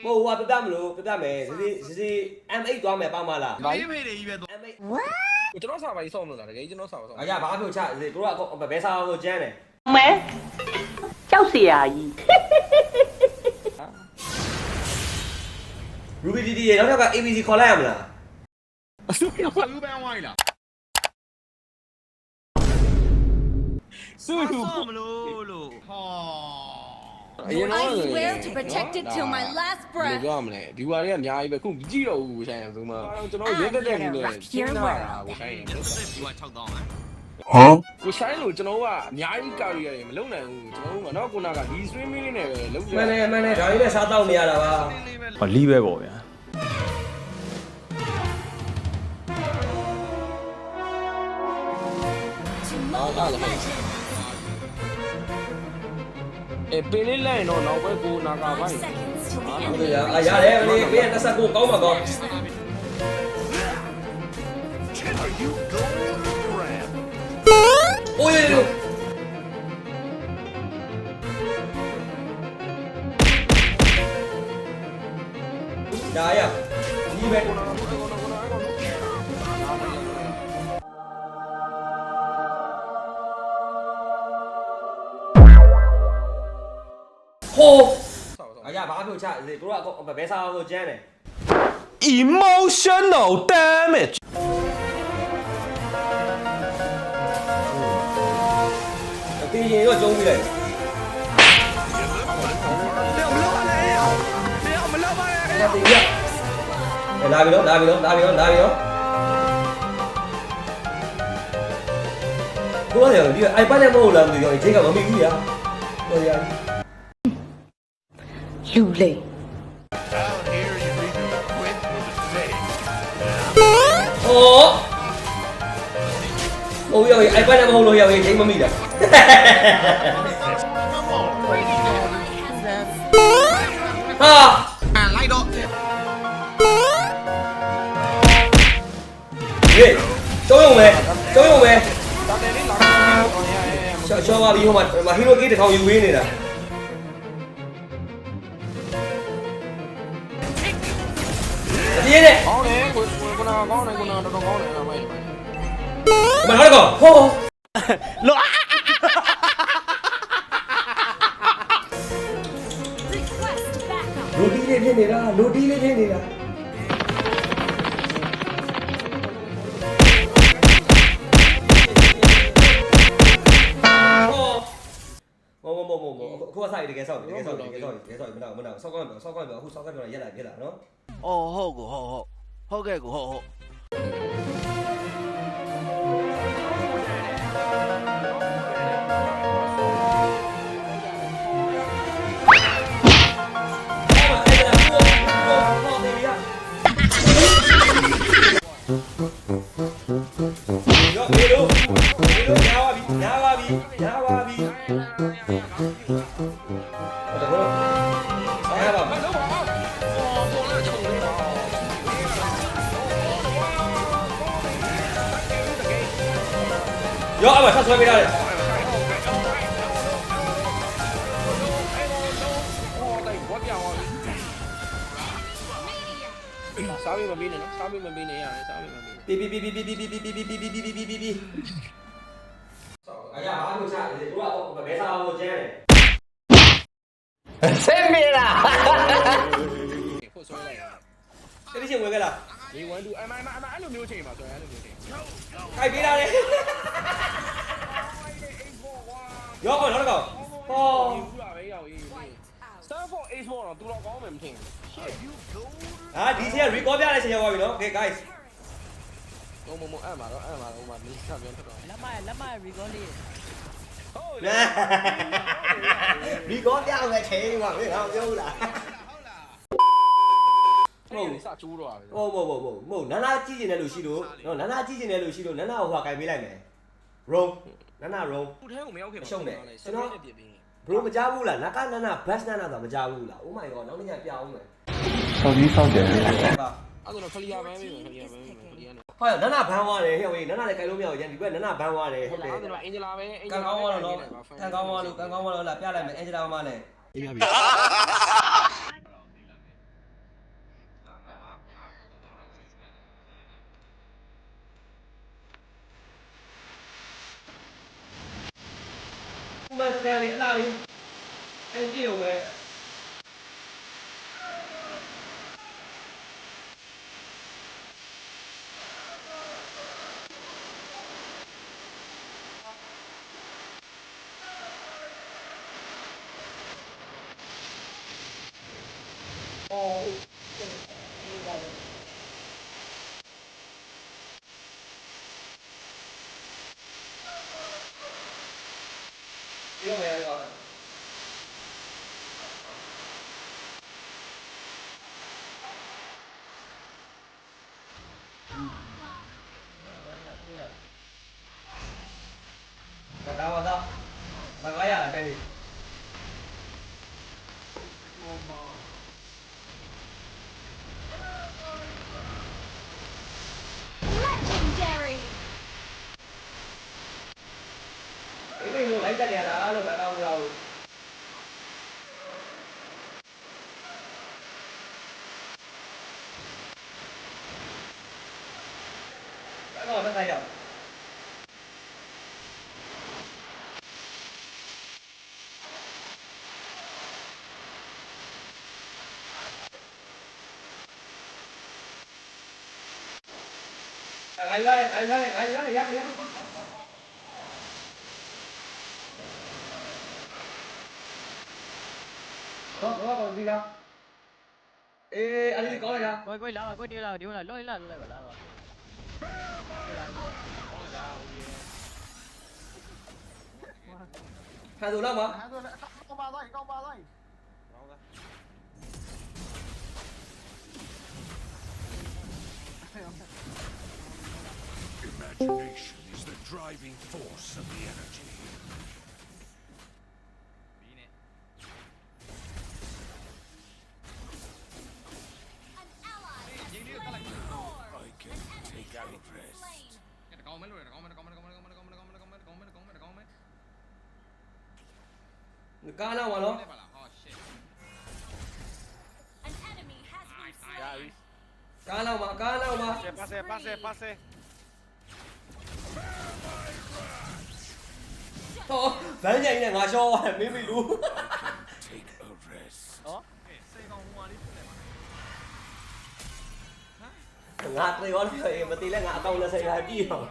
မဟုတ်ဘူးကပြပြမလို့ပြပြမယ်စီစီစီ M8 သွားမယ်ပေါ့မလား ဘာဖေးဖေးတွေကြီးပဲတော့ M8 ကျွန်တော်စာပါကြီးစောင့်လို့လားတကယ်ကျွန်တော်စာပါစောင့် အရာဘာဖြုတ်ချစီကိုကဘယ်စာကိုကျန်းတယ် မဲကြောက်เสียကြီး Ruby DD ရေနောက်ထပ်က ABC ခေါ်လိုက်ရမလား အဆူရပါဘူးပန်းဝိုင်းလားဆူရပါမလို့လို့ဟော အရင်တော့ I swear to protect it till my last ဘယ်လို breath. ပြောရမလဲဒီဝါတွေကအများကြီးပဲခုမကြည့်တော့ဘူးဆိုင်ရဆိုမှကျွန်တော်ရဲတက်တဲ့လူနဲ့ရှင်းတာကိုဆိုင်ရင်ကိုဆိုင်လို့ကျွန်တော်ကအများကြီးကာရီရတယ်မလုံနိုင်ဘူးကျွန်တော်ကတော့ခုနကဒီ streaming လေးနဲ့ပဲလုံပြမှန်တယ်မှန်တယ်ဒါလေးနဲ့စားတော့နေရတာပါဟောလီးပဲပေါ့ဗျာဟုတ်လား အေးပေးလေးလိုက်ရင်တော့နောက်ပဲကိုနာကာပါ့ဟုတ်တယ်ရအာရတယ်မလေးပေးရ29ကောင်းပါကော Are you going to grab? အိုးရေလို့ဒါရဒီပဲ 호. 아니야 막아표 자 이제 돌아가고 매사하고 지내네. Emotional damage. 뛰기 이거 좋은 게. 나비 đó, 나비 đó, 나비 đó, 나비 đó. Cũng ai bắt em một lần rồi trên cả bóng mình gì à? Rồi anh lưu lì Ủa Ôi giời, ai quay lại hồ lô giời, chạy mà mình đấy Hả? À, lại đó Gì? Chỗ không về? Chỗ không về? Không về? Chỗ không về? Chỗ không về? Chỗ không về? Chỗ không về? Chỗ không về? Chỗ không về? ပြေးနဲ့ကောင်းတယ်ကိုကိုနာကောင်းတယ်ကိုနာတော်တော်ကောင်းတယ်အဲ့မိုင်းမထားတော့ဟောလော Request backup. လိုတီးလေးဖြစ်နေတာလိုတီးလေးဖြစ်နေတာ မောမောအခုကစားရတကယ်ဆောက်တကယ်ဆောက်တကယ်ဆောက်တကယ်ဆောက်မနာမနာဆောက်ကောင်းပြောဆောက်ကောင်းပြောအခုဆောက်ကောင်းပြောရက်လာပြလာနော်အော်ဟုတ်ကိုဟုတ်ဟုတ်ဟုတ်ကဲ့ကိုဟုတ်ဟုတ် ရောအမဆက်ဆွဲပေးရတယ်ဟောတိုက်ဝက်ပြောင်းသွားပြီစားပြီးမပြီးနဲ့နော်စားပြီးမပြီးနဲ့ရတယ်စားပြီးမပြီးနဲ့ပြီပြီပြီပြီပြီပြီပြီပြီပြီပြီပြီပြီပြီပြီပြီအရာဘာလို့ချလဲသူကဘယ်စာကိုကျန်းတယ်ဖို့ဆွဲလိုက်ရတတိချင်းဝင်ခဲ့လား ဒီ1 2အမအမအမအဲ့လိုမျိုးချိန်ပါဆိုရင်အဲ့လိုမျိုးချိန်ခိုက်ပေးတာလေရောအော်နောက်တစ်ကောင်ဟောဘူးလားပဲရောက်ရေး Star for Ace ဘောတော့သူတော့ကောင်းမယ်မထင်ဟာဒီစီက record ပြတဲ့ချိန်ရောက်ပြီနော် okay guys ဘူးမမအဲ့မှာတော့အဲ့မှာတော့ဟိုမှာနီးကပြန်ထွက်တော့လက်မလက်မ recall လေးဟုတ်နာ record ပြမယ်ချိန်မှာမင်းဟောပြောလား ဟုတ်စချိုးတော့ပါပဲဟုတ်ဟုတ်ဟုတ်ဟုတ်မဟုတ်နာနာကြည့်ကျင်တယ်လို့ရှိလို့နော်နာနာကြည့်ကျင်တယ်လို့ရှိလို့နာနာဟိုဟာကင်ပေးလိုက်မယ် room နာနာ room သူ့ထဲကိုမရောက်ခင်ရှုံးတယ်ကျွန်တော်နဲ့ပြပြီး bro မကြောက်ဘူးလားနကနာနာ best နာနာဆိုမကြောက်ဘူးလား oh my god နောက်နေ့ညပြအောင်မယ်ဆောက်ကြီးဆောက်တယ်ပါအဲ့ဒါတော့ခလီယာဘန်းပြီခလီယာဘန်းပြီခလီယာနဲ့ဟာနာနာဘန်းသွားတယ်ဟဲ့ဝေးနာနာလည်းကြိုင်လို့မရဘူးရန်ဒီဘက်နာနာဘန်းသွားတယ်ဟုဟုတ်တ်တယ်တယ်အဲ့ဒါအင်ဂျလာပဲအင်ဂျကန်လာကောင်းသွားတော့ကန်ကောင်းသွားလို့ကန်ကောင်းသွားလို့လာပြလိုက်မယ်အင်ဂျလာမလည်းအေးပြပြီ တယ်လေအလားလေးအဲ့ဒီကိုပဲပြော mm. rồi mới thay đổi Anh ơi, anh ơi, anh ơi, dắt đi dắt đi. Đó, đó đâu? Ê, anh đi có này nha Coi coi lỡ rồi, coi đi lỡ, đi lỡ, lỗi lỡ, lỡ rồi. hai rồi lắm hả Imagination is the driving force of the energy. Cá nào mà nó Cá nào mà, cá nào mà. Pase, pase, pase Thôi, đánh nhanh này mà cho mới bị đúng ngạt rồi con, vậy mà tí là ngạt tao là xảy ra đi rồi